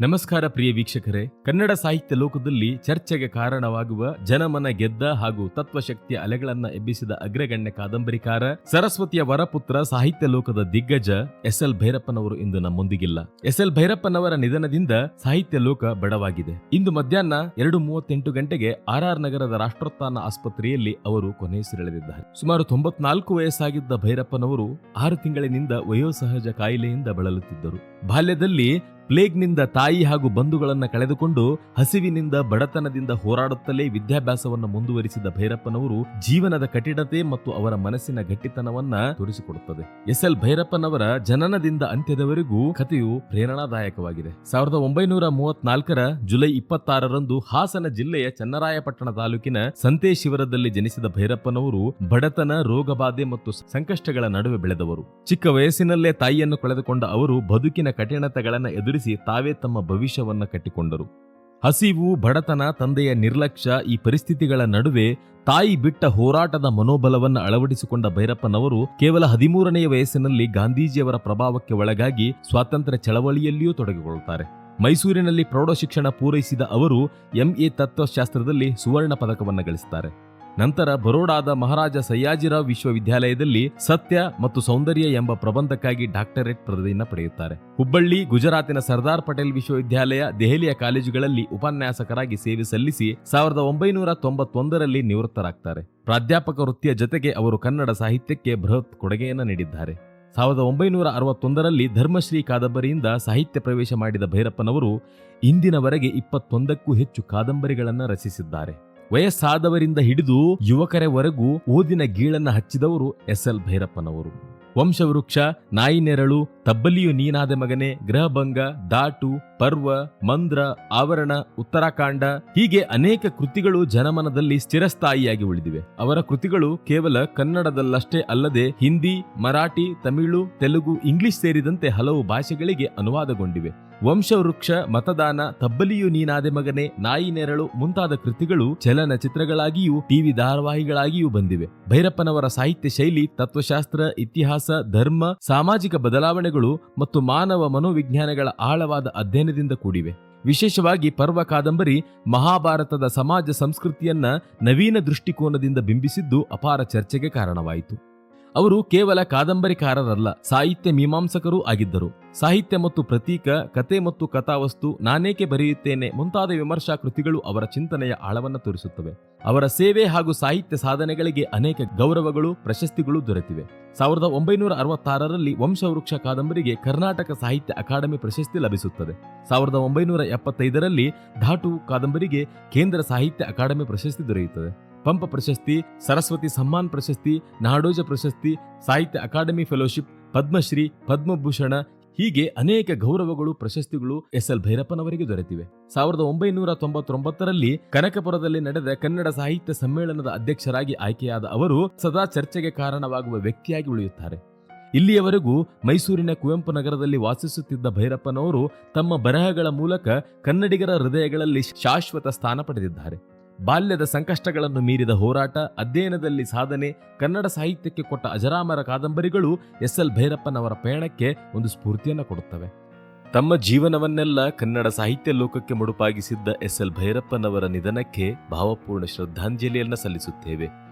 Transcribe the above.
ನಮಸ್ಕಾರ ಪ್ರಿಯ ವೀಕ್ಷಕರೇ. ಕನ್ನಡ ಸಾಹಿತ್ಯ ಲೋಕದಲ್ಲಿ ಚರ್ಚೆಗೆ ಕಾರಣವಾಗುವ ಜನಮನ ಗೆದ್ದ ಹಾಗೂ ತತ್ವಶಕ್ತಿಯ ಅಲೆಗಳನ್ನ ಎಬ್ಬಿಸಿದ ಅಗ್ರಗಣ್ಯ ಕಾದಂಬರಿಕಾರ, ಸರಸ್ವತಿಯ ವರಪುತ್ರ ಸಾಹಿತ್ಯ ಲೋಕದ ದಿಗ್ಗಜ ಎಸ್ ಎಲ್ ಭೈರಪ್ಪನವರು ಇಂದು ನಮ್ಮೊಂದಿಗಿಲ್ಲ. ಎಸ್ ಎಲ್ ಭೈರಪ್ಪನವರ ನಿಧನದಿಂದ ಸಾಹಿತ್ಯ ಲೋಕ ಬಡವಾಗಿದೆ. ಇಂದು ಮಧ್ಯಾಹ್ನ ಎರಡು ಮೂವತ್ತೆಂಟು ಗಂಟೆಗೆ ಆರ್ ನಗರದ ರಾಷ್ಟ್ರೋತ್ಥಾನ ಆಸ್ಪತ್ರೆಯಲ್ಲಿ ಅವರು ಕೊನೆಯುಸಿರೆಳೆದಿದ್ದಾರೆ ಸುಮಾರು ತೊಂಬತ್ನಾಲ್ಕು ವಯಸ್ಸಾಗಿದ್ದ ಭೈರಪ್ಪನವರು ಆರು ತಿಂಗಳಿನಿಂದ ವಯೋಸಹಜ ಕಾಯಿಲೆಯಿಂದ ಬಳಲುತ್ತಿದ್ದರು. ಬಾಲ್ಯದಲ್ಲಿ ಪ್ಲೇಗ್ನಿಂದ ತಾಯಿ ಹಾಗೂ ಬಂಧುಗಳನ್ನು ಕಳೆದುಕೊಂಡು ಹಸಿವಿನಿಂದ ಬಡತನದಿಂದ ಹೋರಾಡುತ್ತಲೇ ವಿದ್ಯಾಭ್ಯಾಸವನ್ನು ಮುಂದುವರಿಸಿದ ಭೈರಪ್ಪನವರು ಜೀವನದ ಕಠಿಣತೆ ಮತ್ತು ಅವರ ಮನಸ್ಸಿನ ಗಟ್ಟಿತನವನ್ನ ತೋರಿಸಿಕೊಡುತ್ತದೆ. ಎಸ್. ಎಲ್. ಭೈರಪ್ಪನವರ ಜನನದಿಂದ ಅಂತ್ಯದವರೆಗೂ ಕಥೆಯು ಪ್ರೇರಣಾದಾಯಕವಾಗಿದೆ. ಸಾವಿರದ ಒಂಬೈನೂರ ಮೂವತ್ನಾಲ್ಕರ ಜುಲೈ ಇಪ್ಪತ್ತಾರರಂದು ಹಾಸನ ಜಿಲ್ಲೆಯ ಚನ್ನರಾಯಪಟ್ಟಣ ತಾಲೂಕಿನ ಸಂತೆ ಶಿವರದಲ್ಲಿ ಜನಿಸಿದ ಭೈರಪ್ಪನವರು ಬಡತನ, ರೋಗಬಾಧೆ ಮತ್ತು ಸಂಕಷ್ಟಗಳ ನಡುವೆ ಬೆಳೆದವರು. ಚಿಕ್ಕ ವಯಸ್ಸಿನಲ್ಲೇ ತಾಯಿಯನ್ನು ಕಳೆದುಕೊಂಡ ಅವರು ಬದುಕಿನ ಕಠಿಣತೆಗಳನ್ನು ಎದುರಿಸಿ ತಾವೇ ತಮ್ಮ ಭವಿಷ್ಯವನ್ನ ಕಟ್ಟಿಕೊಂಡರು. ಹಸಿವು, ಬಡತನ, ತಂದೆಯ ನಿರ್ಲಕ್ಷ್ಯ ಈ ಪರಿಸ್ಥಿತಿಗಳ ನಡುವೆ ತಾಯಿ ಬಿಟ್ಟ ಹೋರಾಟದ ಮನೋಬಲವನ್ನು ಅಳವಡಿಸಿಕೊಂಡ ಭೈರಪ್ಪನವರು ಕೇವಲ ಹದಿಮೂರನೆಯ ವಯಸ್ಸಿನಲ್ಲಿ ಗಾಂಧೀಜಿಯವರ ಪ್ರಭಾವಕ್ಕೆ ಒಳಗಾಗಿ ಸ್ವಾತಂತ್ರ್ಯ ಚಳವಳಿಯಲ್ಲಿಯೂ ತೊಡಗಿಕೊಳ್ಳುತ್ತಾರೆ. ಮೈಸೂರಿನಲ್ಲಿ ಪ್ರೌಢಶಿಕ್ಷಣ ಪೂರೈಸಿದ ಅವರು ಎಂಎ ತತ್ವಶಾಸ್ತ್ರದಲ್ಲಿ ಸುವರ್ಣ ಪದಕವನ್ನು ಗಳಿಸುತ್ತಾರೆ. ನಂತರ ಬರೋಡಾದ ಮಹಾರಾಜ ಸಯ್ಯಾಜಿರಾವ್ ವಿಶ್ವವಿದ್ಯಾಲಯದಲ್ಲಿ ಸತ್ಯ ಮತ್ತು ಸೌಂದರ್ಯ ಎಂಬ ಪ್ರಬಂಧಕ್ಕಾಗಿ ಡಾಕ್ಟರೇಟ್ ಪದವಿಯನ್ನು ಪಡೆಯುತ್ತಾರೆ. ಹುಬ್ಬಳ್ಳಿ, ಗುಜರಾತಿನ ಸರ್ದಾರ್ ಪಟೇಲ್ ವಿಶ್ವವಿದ್ಯಾಲಯ, ದೆಹಲಿಯ ಕಾಲೇಜುಗಳಲ್ಲಿ ಉಪನ್ಯಾಸಕರಾಗಿ ಸೇವೆ ಸಲ್ಲಿಸಿ ಸಾವಿರದ ಒಂಬೈನೂರ ತೊಂಬತ್ತೊಂದರಲ್ಲಿ ನಿವೃತ್ತರಾಗ್ತಾರೆ. ಪ್ರಾಧ್ಯಾಪಕ ವೃತ್ತಿಯ ಜೊತೆಗೆ ಅವರು ಕನ್ನಡ ಸಾಹಿತ್ಯಕ್ಕೆ ಬೃಹತ್ ಕೊಡುಗೆಯನ್ನು ನೀಡಿದ್ದಾರೆ. ಸಾವಿರದ ಒಂಬೈನೂರ ಅರವತ್ತೊಂದರಲ್ಲಿ ಧರ್ಮಶ್ರೀ ಕಾದಂಬರಿಯಿಂದ ಸಾಹಿತ್ಯ ಪ್ರವೇಶ ಮಾಡಿದ ಭೈರಪ್ಪನವರು ಇಂದಿನವರೆಗೆ ಇಪ್ಪತ್ತೊಂದಕ್ಕೂ ಹೆಚ್ಚು ಕಾದಂಬರಿಗಳನ್ನು ರಚಿಸಿದ್ದಾರೆ. ವಯಸ್ಸಾದವರಿಂದ ಹಿಡಿದು ಯುವಕರವರೆಗೂ ಓದಿನ ಗೀಳನ್ನ ಹಚ್ಚಿದವರು ಎಸ್ ಎಲ್ ಭೈರಪ್ಪನವರು. ವಂಶವೃಕ್ಷ, ನಾಯಿ ನೆರಳು, ತಬ್ಬಲಿಯು ನೀನಾದ ಮಗನೆ ಗೃಹಭಂಗ ದಾಟು ಪರ್ವ, ಮಂದ್ರ, ಆವರಣ, ಉತ್ತರಾಖಂಡ ಹೀಗೆ ಅನೇಕ ಕೃತಿಗಳು ಜನಮನದಲ್ಲಿ ಸ್ಥಿರಸ್ಥಾಯಿಯಾಗಿ ಉಳಿದಿವೆ. ಅವರ ಕೃತಿಗಳು ಕೇವಲ ಕನ್ನಡದಲ್ಲಷ್ಟೇ ಅಲ್ಲದೆ ಹಿಂದಿ, ಮರಾಠಿ, ತಮಿಳು, ತೆಲುಗು, ಇಂಗ್ಲಿಷ್ ಸೇರಿದಂತೆ ಹಲವು ಭಾಷೆಗಳಿಗೆ ಅನುವಾದಗೊಂಡಿವೆ. ವಂಶವೃಕ್ಷ, ಮತದಾನ, ತಬ್ಬಲಿಯು ನೀನಾದೆ ಮಗನೆ, ನಾಯಿ ನೆರಳು ಮುಂತಾದ ಕೃತಿಗಳು ಚಲನಚಿತ್ರಗಳಾಗಿಯೂ ಟಿವಿ ಧಾರಾವಾಹಿಗಳಾಗಿಯೂ ಬಂದಿವೆ. ಭೈರಪ್ಪನವರ ಸಾಹಿತ್ಯ ಶೈಲಿ, ತತ್ವಶಾಸ್ತ್ರ, ಇತಿಹಾಸ, ಧರ್ಮ, ಸಾಮಾಜಿಕ ಬದಲಾವಣೆಗಳು ಮತ್ತು ಮಾನವ ಮನೋವಿಜ್ಞಾನಗಳ ಆಳವಾದ ಅಧ್ಯಯನದಿಂದ ಕೂಡಿವೆ. ವಿಶೇಷವಾಗಿ ಪರ್ವ ಕಾದಂಬರಿ ಮಹಾಭಾರತದ ಸಮಾಜ ಸಂಸ್ಕೃತಿಯನ್ನ ನವೀನ ದೃಷ್ಟಿಕೋನದಿಂದ ಬಿಂಬಿಸಿದ್ದು ಅಪಾರ ಚರ್ಚೆಗೆ ಕಾರಣವಾಯಿತು. ಅವರು ಕೇವಲ ಕಾದಂಬರಿಕಾರರಲ್ಲ, ಸಾಹಿತ್ಯ ಮೀಮಾಂಸಕರೂ ಆಗಿದ್ದರು. ಸಾಹಿತ್ಯ ಮತ್ತು ಪ್ರತೀಕ, ಕತೆ ಮತ್ತು ಕಥಾವಸ್ತು ನಾನೇಕೆ ಬರೆಯುತ್ತೇನೆ ಮುಂತಾದ ವಿಮರ್ಶಾ ಕೃತಿಗಳು ಅವರ ಚಿಂತನೆಯ ಆಳವನ್ನು ತೋರಿಸುತ್ತವೆ. ಅವರ ಸೇವೆ ಹಾಗೂ ಸಾಹಿತ್ಯ ಸಾಧನೆಗಳಿಗೆ ಅನೇಕ ಗೌರವಗಳು, ಪ್ರಶಸ್ತಿಗಳು ದೊರೆತಿವೆ. ಸಾವಿರದ ಒಂಬೈನೂರ ಅರವತ್ತಾರರಲ್ಲಿ ವಂಶವೃಕ್ಷ ಕಾದಂಬರಿಗೆ ಕರ್ನಾಟಕ ಸಾಹಿತ್ಯ ಅಕಾಡೆಮಿ ಪ್ರಶಸ್ತಿ ಲಭಿಸುತ್ತದೆ. ಸಾವಿರದ ಒಂಬೈನೂರ ಎಪ್ಪತ್ತೈದರಲ್ಲಿ ಧಾಟು ಕಾದಂಬರಿಗೆ ಕೇಂದ್ರ ಸಾಹಿತ್ಯ ಅಕಾಡೆಮಿ ಪ್ರಶಸ್ತಿ ದೊರೆಯುತ್ತದೆ. ಪಂಪ ಪ್ರಶಸ್ತಿ, ಸರಸ್ವತಿ ಸಮ್ಮಾನ್ ಪ್ರಶಸ್ತಿ, ನಾಡೋಜ ಪ್ರಶಸ್ತಿ, ಸಾಹಿತ್ಯ ಅಕಾಡೆಮಿ ಫೆಲೋಶಿಪ್, ಪದ್ಮಶ್ರೀ, ಪದ್ಮಭೂಷಣ, ಹೀಗೆ ಅನೇಕ ಗೌರವಗಳು, ಪ್ರಶಸ್ತಿಗಳು ಎಸ್ ಎಲ್ ಭೈರಪ್ಪನವರಿಗೆ ದೊರೆತಿವೆ. ಸಾವಿರದ ಒಂಬೈನೂರ ತೊಂಬತ್ತೊಂಬತ್ತರಲ್ಲಿ ಕನಕಪುರದಲ್ಲಿ ನಡೆದ ಕನ್ನಡ ಸಾಹಿತ್ಯ ಸಮ್ಮೇಳನದ ಅಧ್ಯಕ್ಷರಾಗಿ ಆಯ್ಕೆಯಾದ ಅವರು ಸದಾ ಚರ್ಚೆಗೆ ಕಾರಣವಾಗುವ ವ್ಯಕ್ತಿಯಾಗಿ ಉಳಿಯುತ್ತಾರೆ. ಇಲ್ಲಿಯವರೆಗೂ ಮೈಸೂರಿನ ಕುವೆಂಪು ನಗರದಲ್ಲಿ ವಾಸಿಸುತ್ತಿದ್ದ ಭೈರಪ್ಪನವರು ತಮ್ಮ ಬರಹಗಳ ಮೂಲಕ ಕನ್ನಡಿಗರ ಹೃದಯಗಳಲ್ಲಿ ಶಾಶ್ವತ ಸ್ಥಾನ ಪಡೆದಿದ್ದಾರೆ. ಬಾಲ್ಯದ ಸಂಕಷ್ಟಗಳನ್ನು ಮೀರಿದ ಹೋರಾಟ, ಅಧ್ಯಯನದಲ್ಲಿ ಸಾಧನೆ, ಕನ್ನಡ ಸಾಹಿತ್ಯಕ್ಕೆ ಕೊಟ್ಟ ಅಜರಾಮರ ಕಾದಂಬರಿಗಳು ಎಸ್ ಎಲ್ ಭೈರಪ್ಪನವರ ಪಯಣಕ್ಕೆ ಒಂದು ಸ್ಫೂರ್ತಿಯನ್ನು ಕೊಡುತ್ತವೆ. ತಮ್ಮ ಜೀವನವನ್ನೆಲ್ಲ ಕನ್ನಡ ಸಾಹಿತ್ಯ ಲೋಕಕ್ಕೆ ಮುಡುಪಾಗಿಸಿದ್ದ ಎಸ್ ಎಲ್ ಭೈರಪ್ಪನವರ ನಿಧನಕ್ಕೆ ಭಾವಪೂರ್ಣ ಶ್ರದ್ಧಾಂಜಲಿಯನ್ನು ಸಲ್ಲಿಸುತ್ತೇವೆ.